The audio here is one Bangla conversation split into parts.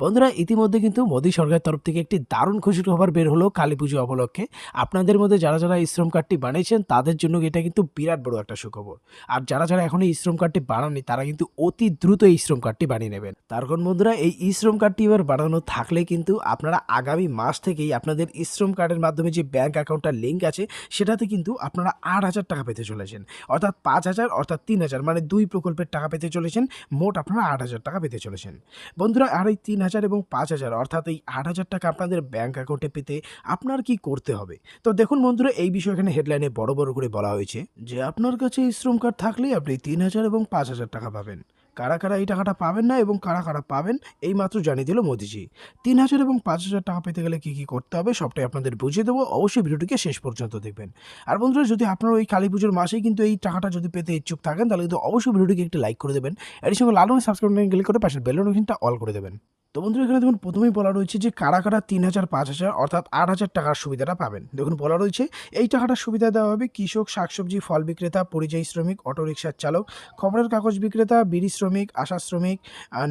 বন্ধুরা, ইতিমধ্যে কিন্তু মোদী সরকারের তরফ থেকে একটি দারুণ খুশির খবর বের হলো কালী পুজো উপলক্ষে। আপনাদের মধ্যে যারা যারা এই শ্রম কার্ডটি বানিয়েছেন, তাদের জন্য এটা কিন্তু বিরাট বড় একটা সুখবর। আর যারা যারা এখন এই শ্রম কার্ডটি বানাননি, তারা কিন্তু অতি দ্রুত এই শ্রম কার্ডটি বানিয়ে নেবেন। তার কারণ বন্ধুরা, এই ই শ্রম কার্ডটি এবার বানানো থাকলে কিন্তু আপনারা আগামী মাস থেকেই আপনাদের ই শ্রম কার্ডের মাধ্যমে যে ব্যাঙ্ক অ্যাকাউন্টটার লিঙ্ক আছে, সেটাতে কিন্তু আপনারা আট হাজার টাকা পেতে চলেছেন। অর্থাৎ পাঁচ হাজার, অর্থাৎ তিন হাজার মানে দুই প্রকল্পের টাকা পেতে চলেছেন, মোট আপনারা আট হাজার টাকা পেতে চলেছেন। বন্ধুরা, আর এই তিন হাজার এবং পাঁচ হাজার, অর্থাৎ এই আট হাজার টাকা আপনাদের ব্যাঙ্ক অ্যাকাউন্টে পেতে আপনার কি করতে হবে? তো দেখুন বন্ধুরা, এই বিষয়ে এখানে হেডলাইনে বড় বড় করে বলা হয়েছে যে আপনার কাছে এই শ্রম কার্ড থাকলে আপনি তিন হাজার এবং পাঁচ হাজার টাকা পাবেন। কারা কারা এই টাকাটা পাবেন না এবং কারা কারা পাবেন, এই মাত্র জানিয়ে দিল মোদিজি। তিন হাজার এবং পাঁচ হাজার টাকা পেতে গেলে কী কী করতে হবে সবটাই আপনাদের বুঝিয়ে দেবো। অবশ্যই ভিডিওটিকে শেষ পর্যন্ত দেখবেন। আর বন্ধুরা, যদি আপনারা ওই কালী পুজোর মাসেই কিন্তু এই টাকাটা যদি পেতে ইচ্ছুক থাকেন, তাহলে কিন্তু অবশ্যই ভিডিওটিকে একটি লাইক করে দেবেন। এর সঙ্গে লাল রঙের সাবস্ক্রাইব ক্লিক করে পাশের বেল নোটিফিকেশনটা অল করে দেবেন। তো বন্ধুরা এখানে দেখুন, প্রথমেই বলা রয়েছে যে কারা কারা তিন হাজার, পাঁচ হাজার অর্থাৎ আট হাজার টাকার সুবিধাটা পাবেন। দেখুন, বলা রয়েছে এই টাকাটার সুবিধা দেওয়া হবে কৃষক, শাকসবজি, ফল বিক্রেতা, পরিযায়ী শ্রমিক অটোরিকশার চালক, খবরের কাগজ বিক্রেতা, বিড়ি শ্রমিক, আশা শ্রমিক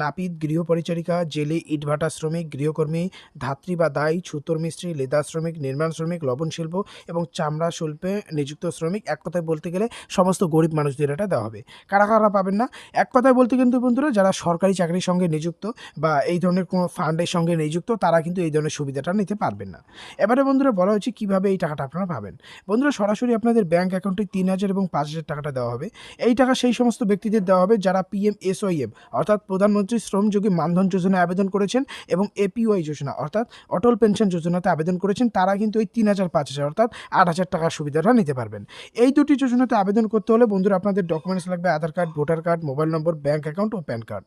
নাপিত গৃহ পরিচারিকা জেলে ইটভাটা শ্রমিক, গৃহকর্মী, ধাত্রী বা দায়ী, ছুতর মিস্ত্রি লেদার শ্রমিক, নির্মাণ শ্রমিক, লবণ শিল্প এবং চামড়া শিল্পে নিযুক্ত শ্রমিক। এক কথায় বলতে গেলে সমস্ত গরিব মানুষদের এটা দেওয়া হবে। কারা কারা পাবেন না? এক কথায় বলতে কিন্তু বন্ধুরা, যারা সরকারি চাকরির সঙ্গে নিযুক্ত বা এই ধরনের কোনো ফান্ডের সঙ্গে নিযুক্ত, তারা কিন্তু এই ধরনের সুবিধাটা নিতে পারবেন না। এবারে বন্ধুরা বলা হচ্ছে কীভাবে এই টাকাটা আপনারা পাবেন। বন্ধুরা সরাসরি আপনাদের ব্যাংক অ্যাকাউন্টে তিন হাজার এবং পাঁচ হাজার টাকাটা দেওয়া হবে। এই টাকা সেই সমস্ত ব্যক্তিদের দেওয়া হবে যারা পিএম এসওইএম অর্থাৎ প্রধানমন্ত্রী শ্রমযোগী মানধন যোজনায় আবেদন করেছেন এবং এপিওয়াই যোজনা, অর্থাৎ অটল পেনশন যোজনাতে আবেদন করেছেন, তারা কিন্তু এই তিন হাজার, পাঁচ হাজার, অর্থাৎ আট হাজার টাকার সুবিধাটা নিতে পারবেন। এই দুটি যোজনাতে আবেদন করতে হলে বন্ধুরা আপনাদের ডকুমেন্টস লাগবে, Aadhaar card, voter card, mobile number, bank account ও প্যান কার্ড।